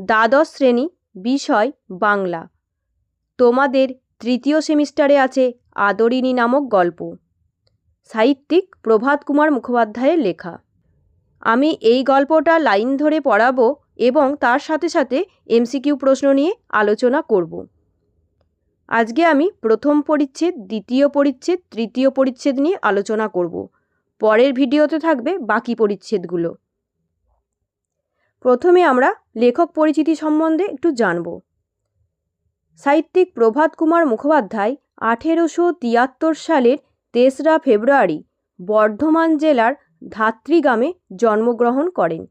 দ্বাদশ শ্রেণি, বিষয়, বাংলা। তোমাদের তৃতীয় সেমিস্টারে আছে আদরিণী নামক গল্প। সাহিত্যিক প্রভাত কুমার মুখোপাধ্যায়ের লেখা। আমি এই গল্পটা লাইন ধরে পড়াবো এবং তার সাথে সাথে এমসিকিউ প্রশ্ন নিয়ে আলোচনা করব। আজকে আমি প্রথম পরিচ্ছেদ, দ্বিতীয় পরিচ্ছেদ, তৃতীয় পরিচ্ছেদ নিয়ে আলোচনা করব। পরের ভিডিওতে থাকবে বাকি পরিচ্ছেদগুলো। প্রথমে আমরা লেখক পরিচিতি সম্বন্ধে একটু জানব। সাহিত্যিক প্রভাত কুমার মুখোপাধ্যায় আঠেরোশো তিয়াত্তর সালের তেসরা ফেব্রুয়ারি বর্ধমান জেলার ধাত্রী গ্রামে জন্মগ্রহণ করেন।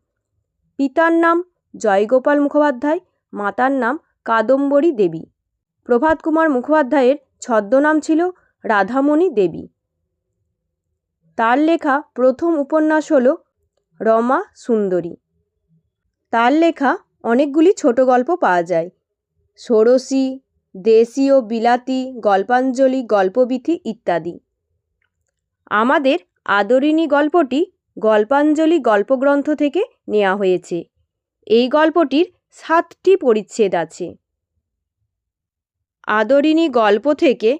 পিতার নাম জয়গোপাল মুখোপাধ্যায়, মাতার নাম কাদম্বরী দেবী। প্রভাত কুমার মুখোপাধ্যায়ের ছদ্মনাম ছিল রাধামণি দেবী। তার লেখা প্রথম উপন্যাস হল রমা সুন্দরী। তার লেখা অনেকগুলি ছোট গল্প পাওয়া যায়। ষোড়শী, দেশি ও বিলাতি, গল্পাঞ্জলি, গল্পবিথি ইত্যাদি। আমাদের আদরিণী গল্পটি গল্পাঞ্জলি গল্পগ্রন্থ থেকে নেওয়া হয়েছে। এই গল্পটির সাতটি পরিচ্ছেদ আছে। আদরিণী গল্প থেকে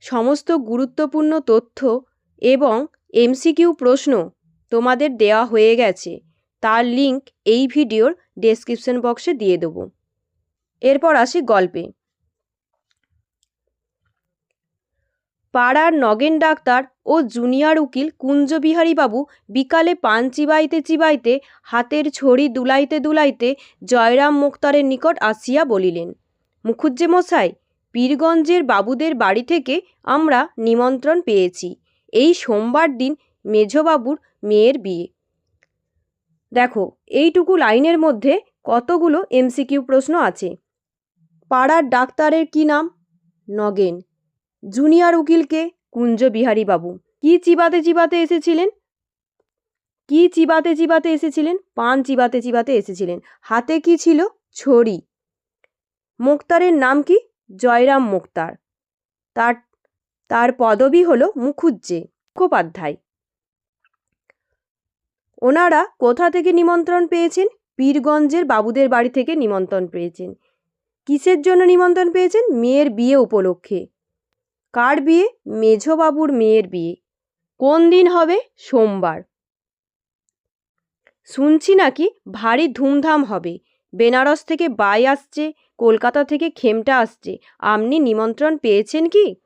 সমস্ত গুরুত্বপূর্ণ তথ্য এবং এমসিকিউ প্রশ্ন তোমাদের দেওয়া হয়ে গেছে। তার লিংক এই ভিডিওর ডেসক্রিপশন বক্সে দিয়ে দেবো। এরপর আসি গল্পে। পাড়ার নগেন ডাক্তার ও জুনিয়র উকিল কুঞ্জবিহারীবাবু বিকালে পান চিবাইতে চিবাইতে, হাতের ছড়ি দুলাইতে দুলাইতে জয়রাম মুক্তারের নিকট আসিয়া বলিলেন, মুখুজ্জে মশাই, পীরগঞ্জের বাবুদের বাড়ি থেকে আমরা নিমন্ত্রণ পেয়েছি। এই সোমবার দিন মেঝবাবুর মেয়ের বিয়ে। দেখো, এইটুকু লাইনের মধ্যে কতগুলো এমসিকিউ প্রশ্ন আছে? পাড়ার ডাক্তারের কি নাম? নগেন। জুনিয়র উকিলকে কুঞ্জবিহারী বাবু। কি চিবাতে চিবাতে এসেছিলেন? কি চিবাতে চিবাতে এসেছিলেন? পান চিবাতে চিবাতে এসেছিলেন। হাতে কি ছিল? ছড়ি। মুক্তারের নাম কি? জয়রাম মুক্তার। তার তার পদবি হলো মুখুজ্জে। মুখোপাধ্যায়। ওনারা কোথা থেকে নিমন্ত্রণ পেয়েছেন? পীরগঞ্জের বাবুদের বাড়ি থেকে নিমন্ত্রণ পেয়েছেন। কিসের জন্য নিমন্ত্রণ পেয়েছেন? মেয়ের বিয়ে উপলক্ষে। কার বিয়ে? মেঝবাবুর মেয়ের বিয়ে। কোন দিন হবে? সোমবার। শুনছি নাকি ভারী ধুমধাম হবে। বেনারস থেকে বাই আসছে, কলকাতা থেকে খেমটা আসছে। আপনি নিমন্ত্রণ পেয়েছেন কি?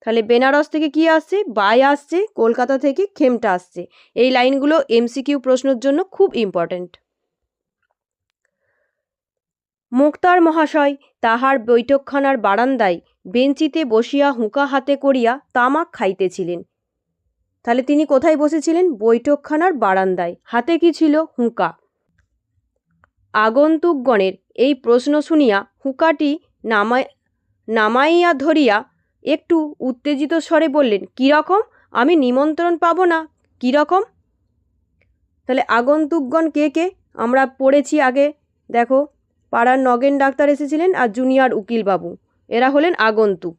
তাহলে বেনারস থেকে কি আসছে? বাই আসছে, কলকাতা থেকে খেমটা আসছে। এই লাইনগুলো এমসিকিউ প্রশ্নের জন্য খুব ইম্পর্ট্যান্ট মুক্তার মহাশয়, তাহার বৈঠকখানার বারান্দায় বেঞ্চিতে বসিয়া হুঁকা হাতে করিয়া তামাক খাইতেছিলেন। তাহলে তিনি কোথায় বসেছিলেন? বৈঠকখানার বারান্দায়। হাতে কি ছিল? হুঁকা। আগন্তুকগণের এই প্রশ্ন শুনিয়া হুঁকাটি নামাই নামাইয়া ধরিয়া একটু উত্তেজিত স্বরে বললেন কীরকম আমি নিমন্ত্রণ পাবো না। কীরকম তাহলে আগন্তুকগণ কে কে? আমরা পড়েছি আগে। দেখো, পাড়ার নগেন ডাক্তার এসেছিলেন আর জুনিয়র উকিলবাবু। এরা হলেন আগন্তুক।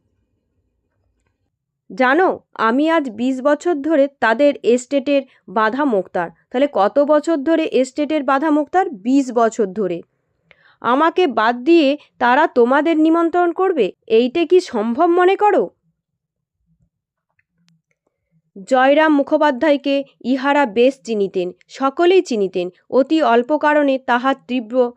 জানো, আমি আজ বিশ বছর ধরে তাদের এস্টেটের বাধা মোক্তার তাহলে কত বছর ধরে এস্টেটের বাধা মোক্তার বিশ বছর ধরে। আমাকে বাদ দিয়ে তারা তোমাদের নিমন্ত্রণ করবে? এইটা কি সম্ভব মনে করো? জয়রাম মুখোপাধ্যায়কে ইহারা বেশ চিনিতেন, সকলেই চিনিতেন। অতি অল্প কারণে তাহার তীব্র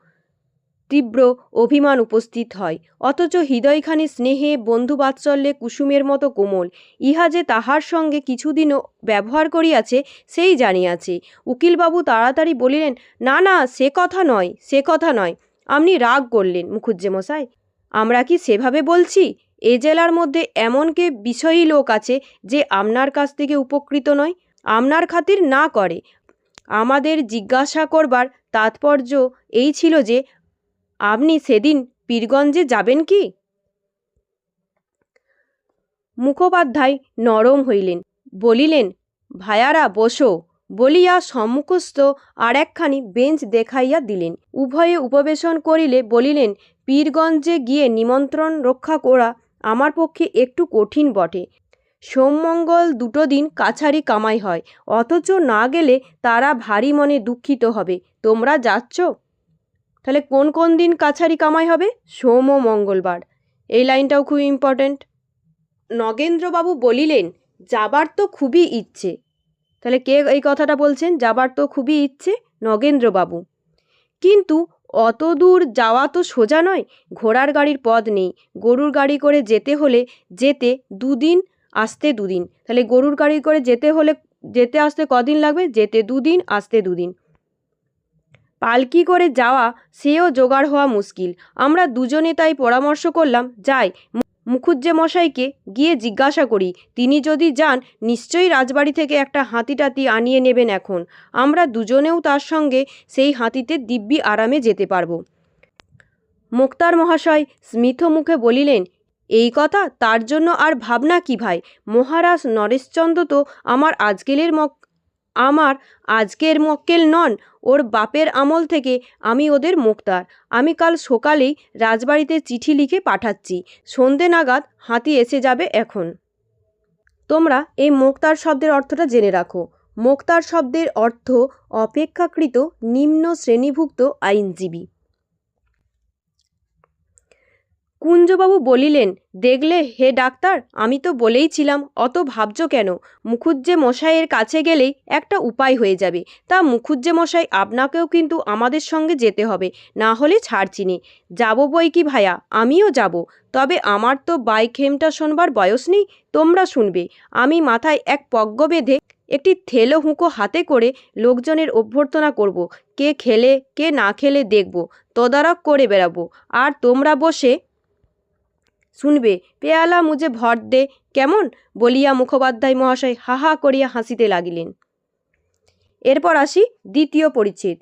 তীব্র অভিমান উপস্থিত হয়। অথচ হৃদয়খানি স্নেহে, বন্ধুবাৎসল্যে কুসুমের মতো কোমল। ইহা যে তাহার সঙ্গে কিছুদিনও ব্যবহার করিয়াছে, সেই জানিয়াছে। উকিলবাবু তাড়াতাড়ি বলিলেন, না না, সে কথা নয়, সে কথা নয়। আপনি রাগ করলেন মুখুজ্জে মশাই আমরা কি সেভাবে বলছি? এ জেলার মধ্যে এমন কে বিষয়ী লোক আছে যে আপনার কাছ থেকে উপকৃত নয়, আপনার খাতির না করে। আমাদের জিজ্ঞাসা করবার তাৎপর্য এই ছিল যে, আপনি সেদিন পীরগঞ্জে যাবেন কি? মুখোপাধ্যায় নরম হইলেন, বলিলেন, ভায়ারা, বসো। বলিয়া সম্মুখস্থ আর একখানি বেঞ্চ দেখাইয়া দিলেন। উভয়ে উপবেশন করিলে বলিলেন, পীরগঞ্জে গিয়ে নিমন্ত্রণ রক্ষা করা আমার পক্ষে একটু কঠিন বটে। সোমমঙ্গল দুটো দিন কাছারি কামাই হয়, অথচ না গেলে তারা ভারী মনে দুঃখিত হবে। তোমরা যাচ্ছ? তাহলে কোন কোন দিন কাছারি কামাই হবে? সোম ও মঙ্গলবার। এই লাইনটাও খুব ইম্পর্ট্যান্ট নগেন্দ্রবাবু বলিলেন, যাবার তো খুবই ইচ্ছে। তাহলে কে এই কথাটা বলছেন? যাবার তো খুবই ইচ্ছে, নগেন্দ্রবাবু। কিন্তু অত দূর যাওয়া তো সোজা নয়, ঘোড়ার গাড়ির পথ নেই। গরুর গাড়ি করে যেতে হলে যেতে দুদিন আসতে দুদিন। তাহলে গরুর গাড়ি করে যেতে হলে যেতে আসতে কদিন লাগবে? যেতে দুদিন, আসতে দুদিন। পালকি করে যাওয়া, সেও জোগাড় হওয়া মুশকিল। আমরা দুজনে তাই পরামর্শ করলাম, যাই। মুখুজ্জে মশাইকে গিয়ে জিজ্ঞাসা করি, তিনি যদি যান, নিশ্চয়ই রাজবাড়ি থেকে একটা হাতি টাতি আনিয়ে নেবেন এখন। আমরা দুজনেও তার সঙ্গে সেই হাতিতে দিব্যি আরামে যেতে পারব। মোক্তার মহাশয় স্মিত মুখে বলিলেন, এই কথা তার জন্য আর ভাবনা কি ভাই? মহারাজ নরেশচন্দ্র তো আমার আজকেলের আমার আজকের মক্কেল নন, ওর বাপের আমল থেকে আমি ওদের মুক্তার। আমি কাল সকালেই রাজবাড়িতে চিঠি লিখে পাঠাচ্ছি। সন্ধে নাগাদ হাতি এসে যাবে এখন। তোমরা এই মোক্তার শব্দের অর্থটা জেনে রাখো। মোক্তার শব্দের অর্থ অপেক্ষাকৃত নিম্ন শ্রেণীভুক্ত আইনজীবী। কুঞ্জবাবু বলিলেন, দেখলে হে ডাক্তার, আমি তো বলেইছিলাম অত ভাবছ কেন? মুখুজ্জে মশাইয়ের কাছে গেলেই একটা উপায় হয়ে যাবে। তা মুখুজ্জে মশাই, আপনাকেও কিন্তু আমাদের সঙ্গে যেতে হবে, না হলে ছাড়ছি নে। যাব বই কি ভায়া? আমিও যাব। তবে আমার তো বাইখেমটা শোনবার বয়স নেই, তোমরা শুনবে। আমি মাথায় এক পজ্ঞ বেঁধে একটি থেলো হুঁকো হাতে করে লোকজনের অভ্যর্থনা করব, কে খেলে, কে না খেলে দেখব, তদারক করে বেড়াবো। আর তোমরা বসে শুনবে, পেয়ালা মুজে ভর দে, কেমন? বলিয়া মুখোপাধ্যায় মহাশয় হা হা করিয়া হাসিতে লাগিলেন। এরপর আসি দ্বিতীয় পরিচ্ছেদ।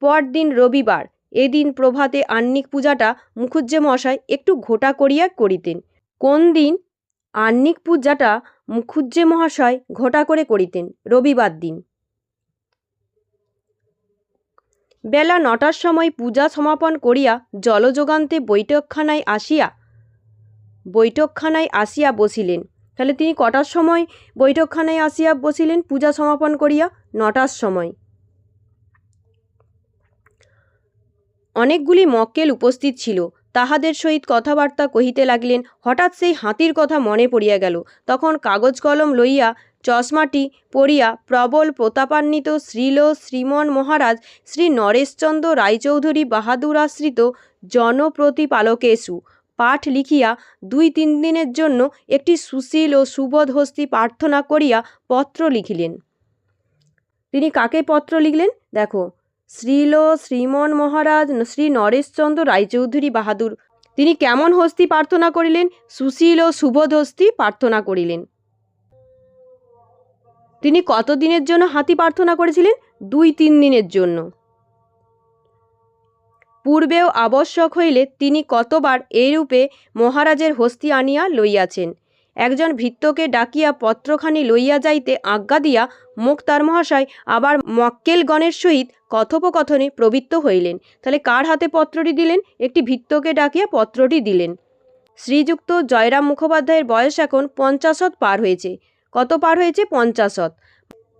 পরদিন রবিবার, এদিন প্রভাতে আহ্নিক পূজাটা মুখুজ্জে মহাশয় একটু ঘোটা করিয়া করিতেন। কোন দিন? আহ্নিক পূজাটা মুখুজ্জে মহাশয় ঘোটা করে করিতেন, রবিবার দিন। বেলা নটার সময় পূজা সমাপন করিয়া জলযোগান্তে বৈঠকখানায় আসিয়া বৈঠকখানায় আসিয়া বসিলেন। তাহলে তিনি কটার সময় বৈঠকখানায় আসিয়া বসিলেন? পূজা সমাপন করিয়া নটার সময়। অনেকগুলি মক্কেল উপস্থিত ছিল। তাহাদের সহিত কথাবার্তা কহিতে লাগিলেন। হঠাৎ সেই হাতির কথা মনে পড়িয়া গেল। তখন কাগজ কলম লইয়া চশমাটি পড়িয়া প্রবল প্রতাপান্বিত শ্রীল শ্রীমন মহারাজ শ্রী নরেশচন্দ্র রায়চৌধুরী বাহাদুরাশ্রিত জনপ্রতিপালকেশু পাঠ লিখিয়া দুই তিন দিনের জন্য একটি সুশীল ও সুবোধ হস্তি প্রার্থনা করিয়া পত্র লিখিলেন। তিনি কাকে পত্র লিখলেন? দেখো, শ্রীল শ্রীমন মহারাজ শ্রী নরেশচন্দ্র রায়চৌধুরী বাহাদুর। তিনি কেমন হস্তি প্রার্থনা করিলেন? সুশীল ও সুবোধ হস্তি প্রার্থনা করিলেন। তিনি কত দিনের জন্য হাতি প্রার্থনা করেছিলেন? দুই তিন দিনের জন্য। পূর্বেও আবশ্যক হইলে তিনি কতবার এইরূপে মহারাজের হস্তি আনিয়া লইয়াছেন। একজন ভৃত্যকে ডাকিয়া পত্রখানি লইয়া যাইতে আজ্ঞা দিয়া মুক্তার মহাশয় আবার মক্কেলগণের সহিত কথোপকথনে প্রবৃত্ত হইলেন। তাহলে কার হাতে পত্রটি দিলেন? একটি ভৃত্যকে ডাকিয়া পত্রটি দিলেন। শ্রীযুক্ত জয়রাম মুখোপাধ্যায়ের বয়স এখন পঞ্চাশত পার হয়েছে। কত পার হয়েছে? পঞ্চাশত।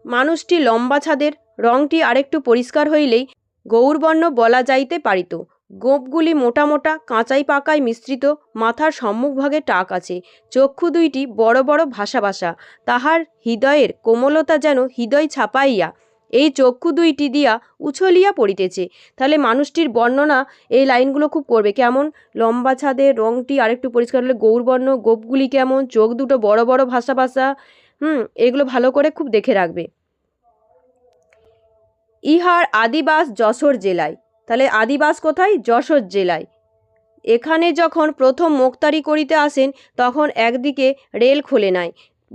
মানুষটি লম্বা ছাদের, রংটি আরেকটু পরিষ্কার হইলেই গৌরবর্ণ বলা যাইতে পারিত। গোঁপগুলি মোটা মোটা, কাঁচাই পাকায় মিশ্রিত, মাথার সম্মুখভাগে টাক আছে। চক্ষু দুইটি বড় বড় ভাসা ভাসা। তাহার হৃদয়ের কোমলতা যেন হৃদয় ছাপাইয়া এই চক্ষু দুইটি দিয়া উছলিয়া পড়িতেছে। তাহলে মানুষটির বর্ণনা এই লাইনগুলো খুব করবে। কেমন? লম্বা ছাদের রংটি আরেকটু পরিষ্কার হলে গৌরবর্ণ, গোপগুলি কেমন? চোখ দুটো বড় বড় ভাসা ভাসা। হুম, এগুলো ভালো করে খুব দেখে রাখবে। ইহার আদিবাস যশোর জেলায়। তাহলে আদিবাস কোথায়? যশোর জেলায়। এখানে যখন প্রথম মোক্তারি করিতে আসেন, তখন একদিকে রেল খোলে নাই।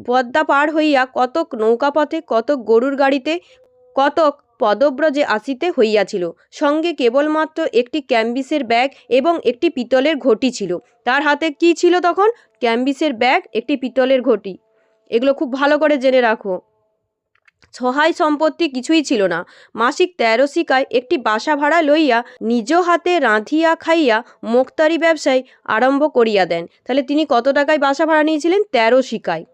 পদ্মা পার হইয়া কতক নৌকাপথে, কতক গরুর গাড়িতে, কতক পদব্রজে আসিতে হইয়াছিল। সঙ্গে কেবলমাত্র একটি ক্যাম্বিসের ব্যাগ এবং একটি পিতলের ঘটি ছিল। তার হাতে কি ছিল তখন? ক্যাম্বিসের ব্যাগ, একটি পিতলের ঘটি। এগুলো খুব ভালো করে জেনে রাখো। সহায় সম্পত্তি কিছুই ছিল না। মাসিক তেরো শিকায় একটি বাসা ভাড়া লইয়া নিজ হাতে রাঁধিয়া খাইয়া মোক্তারি ব্যবসায় আরম্ভ করিয়া দেন। তাহলে তিনি কত টাকায় বাসা ভাড়া নিয়েছিলেন? তেরো শিকায়।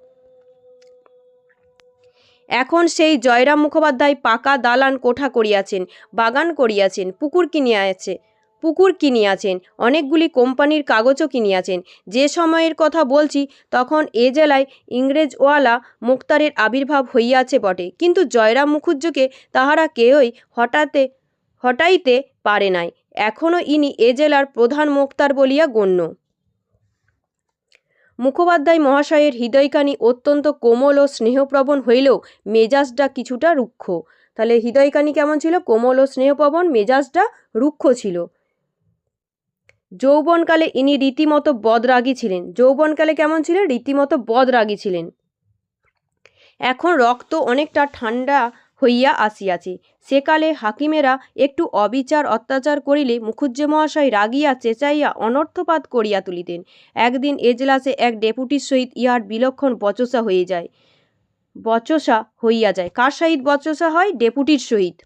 এখন সেই জয়রাম মুখোপাধ্যায় পাকা দালান কোঠা করিয়াছেন, বাগান করিয়াছেন, পুকুর কিনিয়াছে। পুকুর কিনিয়াছেন, অনেকগুলি কোম্পানির কাগজও কিনিয়াছেন। যে সময়ের কথা বলছি, তখন এ জেলায় ইংরেজওয়ালা মুক্তারের আবির্ভাব হইয়াছে বটে। কিন্তু জয়রাম মুখুজ্জকে তাহারা কেউই হঠাতে হটাইতে পারে নাই। এখনও ইনি এ জেলার প্রধান মুক্তার বলিয়া গণ্য। মুখোপাধ্যায় মহাশয়ের হৃদয়কানি অত্যন্ত কোমল ও স্নেহপ্রবণ হইলেও মেজাজটা কিছুটা রুক্ষ। তাহলে হৃদয়কানি কেমন ছিল? কোমল ও স্নেহপ্রবণ, মেজাজটা রুক্ষ ছিল। যৌবনকালে ইনি রীতিমতো বদরাগী ছিলেন। যৌবনকালে কেমন ছিলেন? রীতিমতো বদরাগী ছিলেন। এখন রক্ত অনেকটা ঠান্ডা হইয়া আসিয়াছে। সেকালে হাকিমেরা একটু অবিচার অত্যাচার করিলে মুখুজ্জে মহাশয় রাগিয়া চেঁচাইয়া অনর্থপাত করিয়া তুলিতেন। একদিন এজলাসে এক ডেপুটির সহিত ইহার বিলক্ষণ বচসা হয়ে যায়। বচসা হইয়া যায়। কার সহিত বচসা হয়? ডেপুটির সহিত।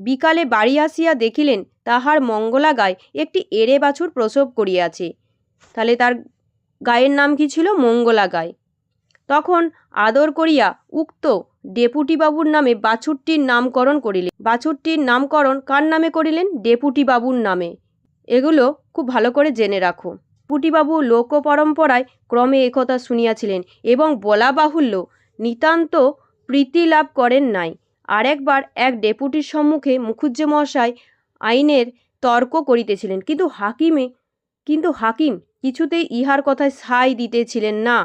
বিকালে বাড়ি আসিয়া দেখিলেন তাহার মঙ্গলা গায়ে একটি এড়ে বাছুর প্রসব করিয়াছে। তাহলে তার গায়ের নাম কি ছিল? মঙ্গলা গায় তখন আদর করিয়া উক্ত ডেপুটি বাবুর নামে বাছুরটির নামকরণ করিলেন। বাছুরটির নামকরণ কার নামে করিলেন? ডেপুটি বাবুর নামে। এগুলো খুব ভালো করে জেনে রাখো। পুটিবাবু লোক পরম্পরায় ক্রমে একথা শুনিয়াছিলেন এবং বলা বাহুল্য নিতান্ত প্রীতি লাভ করেন নাই। আরেকবার এক ডেপুটির সম্মুখে মুখুজ্জে মহাশয় আইনের তর্ক করিতেছিলেন। কিন্তু হাকিমে, কিন্তু হাকিম কিছুতেই ইহার কথায় সায় দিতেছিলেন না।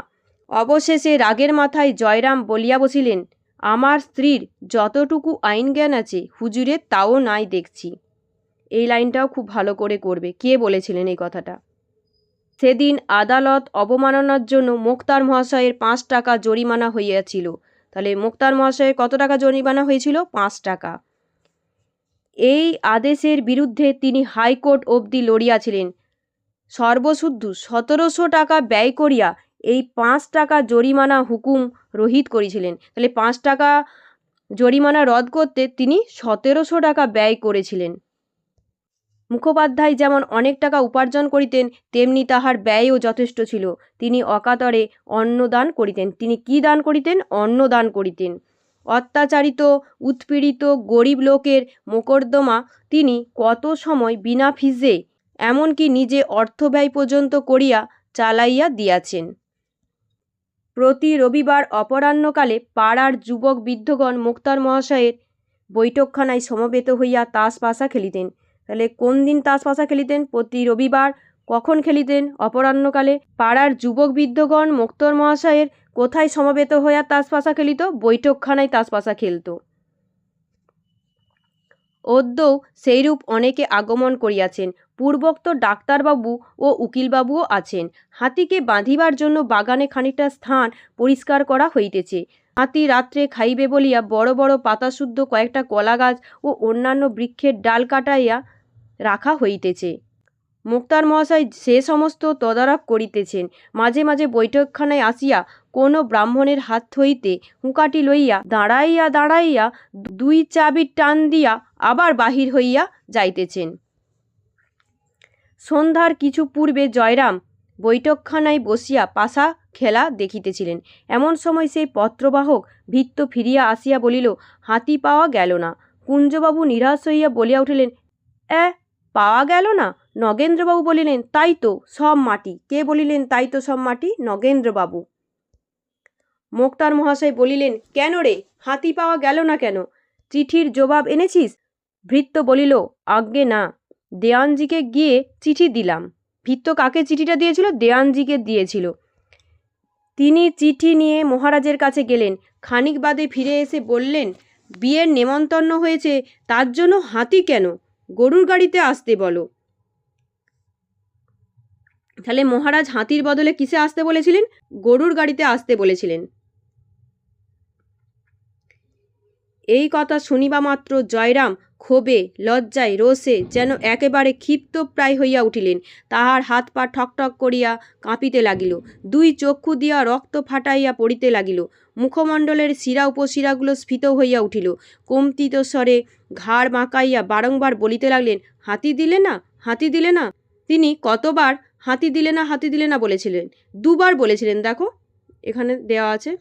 অবশেষে রাগের মাথায় জয়রাম বলিয়া বসিলেন, আমার স্ত্রীর যতটুকু আইন জ্ঞান আছে হুজুরের তাও নাই দেখছি। এই লাইনটাও খুব ভালো করে করবে। কে বলেছিলেন এই কথাটা? সেদিন আদালত অবমাননার জন্য মোক্তার মহাশয়ের পাঁচ টাকা জরিমানা হইয়াছিল। তাহলে মোক্তার মহাশয়ের কত টাকা জরিমানা হয়েছিল? পাঁচ টাকা। এই আদেশের বিরুদ্ধে তিনি হাইকোর্ট অবধি লড়িয়াছিলেন। সর্বশুদ্ধ সতেরোশো টাকা ব্যয় করিয়া এই পাঁচ টাকা জরিমানা হুকুম রহিত করেছিলেন। তাহলে পাঁচ টাকা জরিমানা রদ করতে তিনি সতেরোশো টাকা ব্যয় করেছিলেন। মুখোপাধ্যায় যেমন অনেক টাকা উপার্জন করিতেন, তেমনি তাহার ব্যয়ও যথেষ্ট ছিল। তিনি অকাতরে অন্নদান করিতেন। তিনি কি দান করিতেন? অন্নদান করিতেন। অত্যাচারিত, উৎপীড়িত, গরিব লোকের মোকদ্দমা তিনি কত সময় বিনা ফিজে, এমনকি নিজে অর্থ ব্যয় পর্যন্ত করিয়া চালাইয়া দিয়াছেন। প্রতি রবিবার অপরাহ্নকালে পাড়ার যুবক বৃদ্ধগণ মুক্তার মহাশয়ের বৈঠকখানায় সমবেত হইয়া তাস পাশা খেলিতেন। তাহলে কোন দিন তাস পাশা খেলিতেন? প্রতি রবিবার কখন খেলিতেন? অপরাহ্নকালে পাড়ার যুবক বৃদ্ধগণ, মুক্তর মহাশয়ের কোথায় সমবেত হইয়া তাস পাশা খেলিত? বৈঠকখানায় তাস পাশা খেলত। অদ্যও সেইরূপ অনেকে আগমন করিয়াছেন। পূর্বোক্ত ডাক্তারবাবু ও উকিলবাবুও আছেন। হাতিকে বাঁধিবার জন্য বাগানে খানিকটা স্থান পরিষ্কার করা হইতেছে। হাতি রাত্রে খাইবে বলিয়া বড় বড় পাতাশুদ্ধ কয়েকটা কলা গাছ ও অন্যান্য বৃক্ষের ডাল কাটাইয়া রাখা হইতেছে। মুক্তার মহাশয় সে সমস্ত তদারক করিতেছেন। মাঝে মাঝে বৈঠকখানায় আসিয়া কোনো ব্রাহ্মণের হাত হইতে হুঁকাটি লইয়া দাঁড়াইয়া দাঁড়াইয়া দুই চাবির টান দিয়া আবার বাহির হইয়া যাইতেছেন। সন্ধ্যার কিছু পূর্বে জয়রাম বৈঠকখানায় বসিয়া পাশা খেলা দেখিতেছিলেন। এমন সময় সেই পত্রবাহক ভিত্ত ফিরিয়া আসিয়া বলিল, হাতি পাওয়া গেল না। কুঞ্জবাবু নিরাশ হইয়া বলিয়া উঠিলেন অ্যা পাওয়া গেল না? নগেন্দ্রবাবু বলিলেন, তাই তো, সব মাটি। কে বলিলেন, তাই তো সব মাটি? নগেন্দ্রবাবু। মোক্তার মহাশয় বলিলেন, কেন রে? হাতি পাওয়া গেল না কেন? চিঠির জবাব এনেছিস? ভৃত্য বলিল, আজ্ঞে না। দেয়ানজিকে গিয়ে চিঠি দিলাম। ভৃত্য কাকে চিঠিটা দিয়েছিল? দেয়ানজিকে দিয়েছিল। তিনি চিঠি নিয়ে মহারাজের কাছে গেলেন। খানিক বাদে ফিরে এসে বললেন, বিয়ের নেমন্তন্ন হয়েছে, তার জন্য হাতি কেন? গরুর গাড়িতে আসতে বলো। তাহলে মহারাজ হাতির বদলে কিসে আসতে বলেছিলেন? গরুর গাড়িতে আসতে বলেছিলেন। এই কথা শুনিবা মাত্র জয়রাম ক্ষোভে, লজ্জায়, রোষে যেন একেবারে ক্ষিপ্ত প্রায় হইয়া উঠিলেন। তাহার হাত পা ঠকঠক করিয়া কাঁপিতে লাগিল। দুই চক্ষু দিয়া রক্ত ফাটাইয়া পড়িতে লাগিল। মুখমণ্ডলের শিরা উপশিরাগুলো স্ফীত হইয়া উঠিল। কম্পিত স্বরে ঘাড় মাকাইয়া বারংবার বলিতে লাগলেন, হাতি দিলে না, হাতি দিলে না? তিনি কতবার, হাতি দিলে না, হাতি দিলে না বলেছিলেন। দুবার বলেছিলেন, দেখো, এখানে দেওয়া আছে।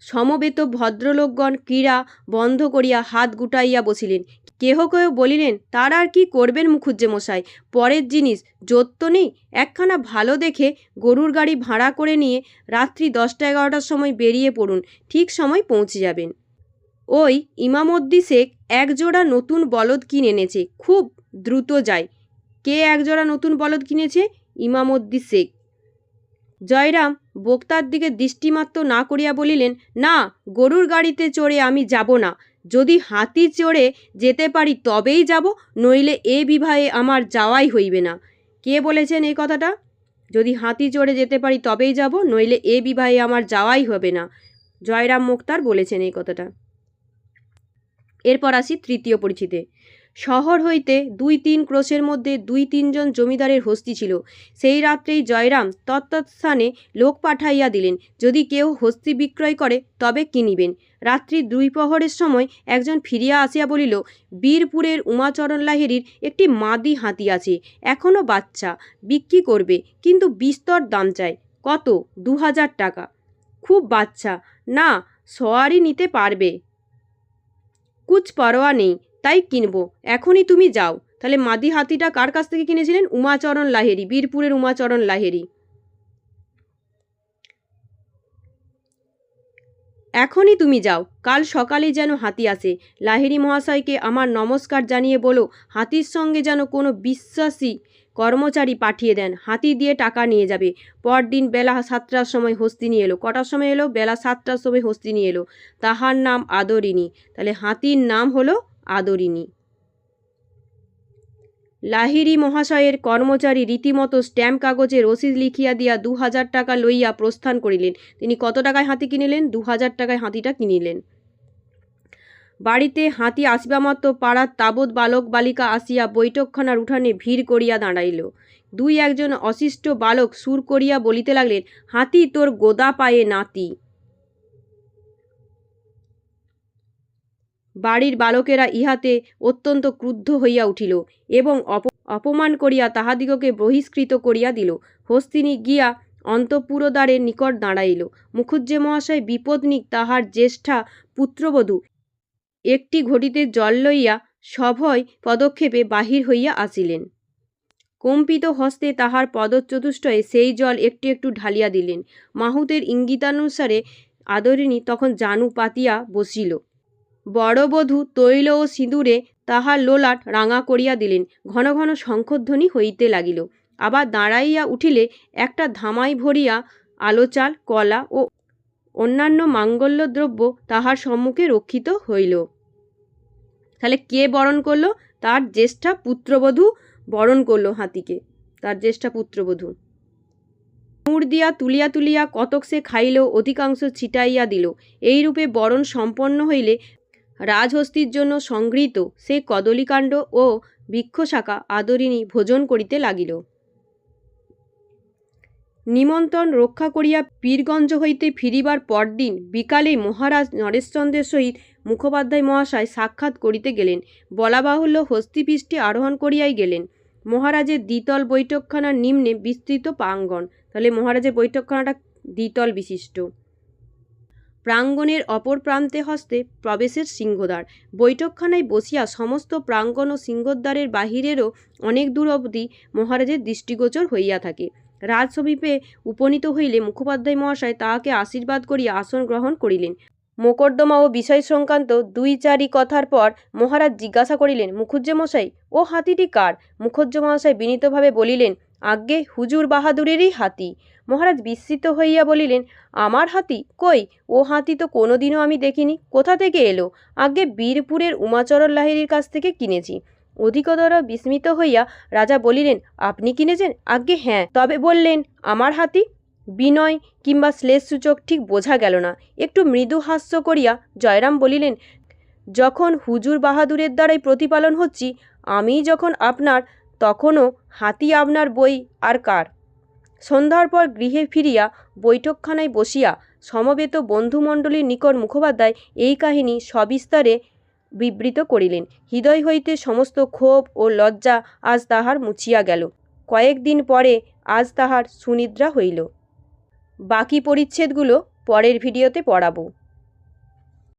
সমবেত ভদ্রলোকগণ ক্রীড়া বন্ধ করিয়া হাত গুটাইয়া বসিলেন। কেহ কেহ বলিলেন, তার আর কি করবেন মুখুজ্জে মশাই পরের জিনিস জোর তো নেই। একখানা ভালো দেখে গরুর গাড়ি ভাড়া করে নিয়ে রাত্রি দশটা এগারোটার সময় বেরিয়ে পড়ুন। ঠিক সময় পৌঁছে যাবেন। ওই ইমামদ্দি শেখ একজোড়া নতুন বলদ কিনে এনেছে। খুব দ্রুত যায়। কে একজোড়া নতুন বলদ কিনেছে? ইমামদ্দি শেখ। জয়রাম বক্তার দিকে দৃষ্টিমাত্র না করিয়া বলিলেন, না, গরুর গাড়িতে চড়ে আমি যাব না। যদি হাতি চড়ে যেতে পারি তবেই যাব, নইলে এ বিবাহে আমার যাওয়াই হইবে না। কে বলেছেন এই কথাটা? যদি হাতি চড়ে যেতে পারি তবেই যাব, নইলে এ বিবাহে আমার যাওয়াই হবে না। জয়রাম মুক্তার বলেছেন এই কথাটা। এরপর আসি তৃতীয় পরিচিতে। শহর হইতে দুই তিন ক্রোশের মধ্যে দুই তিনজন জমিদারের হস্তি ছিল। সেই রাত্রেই জয়রাম তত্তৎস্থানে লোক পাঠাইয়া দিলেন, যদি কেউ হস্তি বিক্রয় করে, তবে কিনিবেন রাত্রি দুই প্রহরের সময় একজন ফিরিয়া আসিয়া বলিল, বীরপুরের উমাচরণ লাহেরির একটি মাদি হাতি আছে এখনও বাচ্চা, বিক্রি করবে, কিন্তু বিস্তর দাম চায়, কত? দু হাজার টাকা। খুব বাচ্চা, না সওয়ারি নিতে পারবে। কুচ পরোয়া নেই তাই কিনবো। এখনই তুমি যাও। তাহলে মাদি হাতিটা কার কাছ থেকে কিনেছিলেন? উমাচরণ লাহেরি বীরপুরের উমাচরণ লাহেরি এখনই তুমি যাও। কাল সকালে যেন হাতি আসে। লাহিড়ি মহাশয়কে আমার নমস্কার জানিয়ে বলো, হাতির সঙ্গে যেন কোনো বিশ্বাসী কর্মচারী পাঠিয়ে দেন। হাতি দিয়ে টাকা নিয়ে যাবে। পরদিন বেলা সাতটার সময় হস্তি নিয়ে এলো। কটার সময় এলো? বেলা সাতটার সময় হস্তি নিয়ে এলো। তাহার নাম আদরিনী তাহলে হাতির নাম হলো আদরিনী লাহিড়ি মহাশয়ের কর্মচারী রীতিমতো স্ট্যাম্প কাগজে রসিদ লিখিয়া দিয়া দু হাজার টাকা লইয়া প্রস্থান করিলেন। তিনি কত টাকায় হাতি কিনিলেন? দু হাজার টাকায় হাতিটা কিনিলেন। বাড়িতে হাতি আসিবা মাত্র পাড়ার তাবৎ বালক বালিকা আসিয়া বৈঠকখানার উঠানে ভিড় করিয়া দাঁড়াইল। দুই একজন অশিষ্ট বালক সুর করিয়া বলিতে লাগলেন, হাতি তোর গোদা পায়ে নাতি। বাড়ির বালকেরা ইহাতে অত্যন্ত ক্রুদ্ধ হইয়া উঠিল এবং অপ, অপমান করিয়া তাহাদিগকে বহিষ্কৃত করিয়া দিল। হস্তিনী গিয়া অন্তঃপুরদ্বারের নিকট দাঁড়াইল। মুখুজ্জে মহাশয় বিপদনিক তাহার জ্যেষ্ঠা পুত্রবধূ। একটি ঘটিতে জল লইয়া সভয় পদক্ষেপে বাহির হইয়া আসিলেন। কম্পিত হস্তে তাহার পদচতুষ্টয়ে সেই জল একটু একটু ঢালিয়া দিলেন। মাহুতের ইঙ্গিতানুসারে আদরিণী তখন জানু পাতিয়া বসিল। বড়বধূ তৈল ও সিঁদুরে তাহার লোলাট রাঙা করিয়া দিলেন। ঘন ঘন শঙ্খধ্বনি হইতে লাগিল। আবার দাঁড়াইয়া উঠিলে একটা ধামাই ভরিয়া আলো চাল কলা ও অন্যান্য মাঙ্গল্যদ্রব্য তাহার সম্মুখে রক্ষিত হইল। তাহলে কে বরণ করল? তার জ্যেষ্ঠা পুত্রবধূ বরণ করল হাতিকে। তার জ্যেষ্ঠা পুত্রবধূ। মুড় দিয়া তুলিয়া তুলিয়া কতক সে খাইল, অধিকাংশ ছিটাইয়া দিল। এইরূপে বরণ সম্পন্ন হইলে রাজহস্তির জন্য সংগৃহীত সে কদলীকাণ্ড ও বৃক্ষশাখা আদরিণী ভোজন করিতে লাগিল। নিমন্ত্রণ রক্ষা করিয়া পীরগঞ্জ হইতে ফিরিবার পরদিন বিকালে মহারাজ নরেশচন্দ্রের সহিত মুখোপাধ্যায় মহাশয় সাক্ষাৎ করিতে গেলেন। বলা বাহুল্য হস্তিপৃষ্ঠে আরোহণ করিয়াই গেলেন। মহারাজের দ্বিতল বৈঠকখানার নিম্নে বিস্তৃত প্রাঙ্গণ। তাহলে মহারাজের বৈঠকখানাটা দ্বিতল বিশিষ্ট। প্রাঙ্গণের অপর প্রান্তে হস্তে প্রবেশের সিংহদ্বার। বৈঠকখানায় বসিয়া সমস্ত প্রাঙ্গণ ও সিংহদ্বারের বাহিরেরও অনেক দূর অবধি মহারাজের দৃষ্টিগোচর হইয়া থাকে। রাজ সমীপে উপনীত হইলে মুখোপাধ্যায় মহাশয় তাহাকে আশীর্বাদ করিয়া আসন গ্রহণ করিলেন। মোকদ্দমা ও বিষয় সংক্রান্ত দুই চারি কথার পর মহারাজ জিজ্ঞাসা করিলেন, মুখুজ্জে মশাই, ও হাতিটি কার? মুখুজ্জে মহাশয় বিনীতভাবে বলিলেন, আজ্ঞে হুজুর বাহাদুরেরই হাতি। মহারাজ বিস্মিত হইয়া বলিলেন, আমার হাতি? কই? ও হাতি তো কোনোদিনও আমি দেখিনি। কোথা থেকে এলো? আগে বীরপুরের উমাচরণ লাহিড়ির কাছ থেকে কিনেছি। অধিকতর বিস্মিত হইয়া রাজা বলিলেন, আপনি কিনেছেন? আজ্ঞে হ্যাঁ। তবে বললেন, আমার হাতি? বিনয় কিংবা শ্লেষসূচক ঠিক বোঝা গেল না। একটু মৃদু হাস্য করিয়া জয়রাম বলিলেন, যখন হুজুর বাহাদুরের দ্বারাই প্রতিপালন হচ্ছি আমি যখন আপনার, তখনও হাতি আপনার বই আর কার? সন্ধ্যার পর গৃহে ফিরিয়া বৈঠকখানায় বসিয়া সমবেত বন্ধুমণ্ডলীর নিকট মুখোপাধ্যায় এই কাহিনী সবিস্তারে বিবৃত করিলেন। হৃদয় হইতে সমস্ত ক্ষোভ ও লজ্জা আজ তাহার মুছিয়া গেল। কয়েকদিন পরে আজ তাহার সুনিদ্রা হইল। বাকি পরিচ্ছেদগুলো পরের ভিডিওতে পড়াবো।